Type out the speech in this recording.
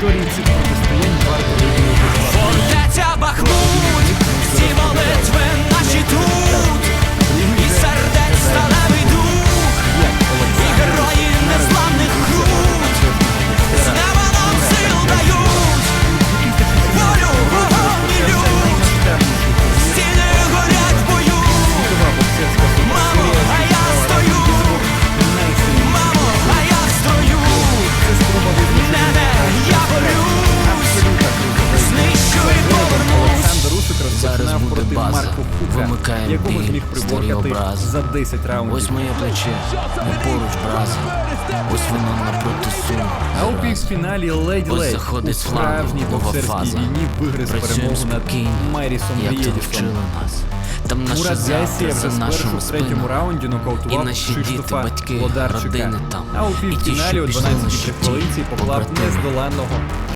історії цих протистоянь варто буде база. Марка Хука, Вимикає якого біль, старі образи. за 10 раундів. Ось моє плече, не поруч браза. Ось воно напроти суму. А у півфіналі Ось ледь заходить справжній боксерській війні Працюємо перемогу над Майрісом Рієдісом. нас. Там наша завтра за нашими спинами. раунді І наші діти, батьки, родини там. А у півфіналі у 12-й на хвилинці поклав нездоланного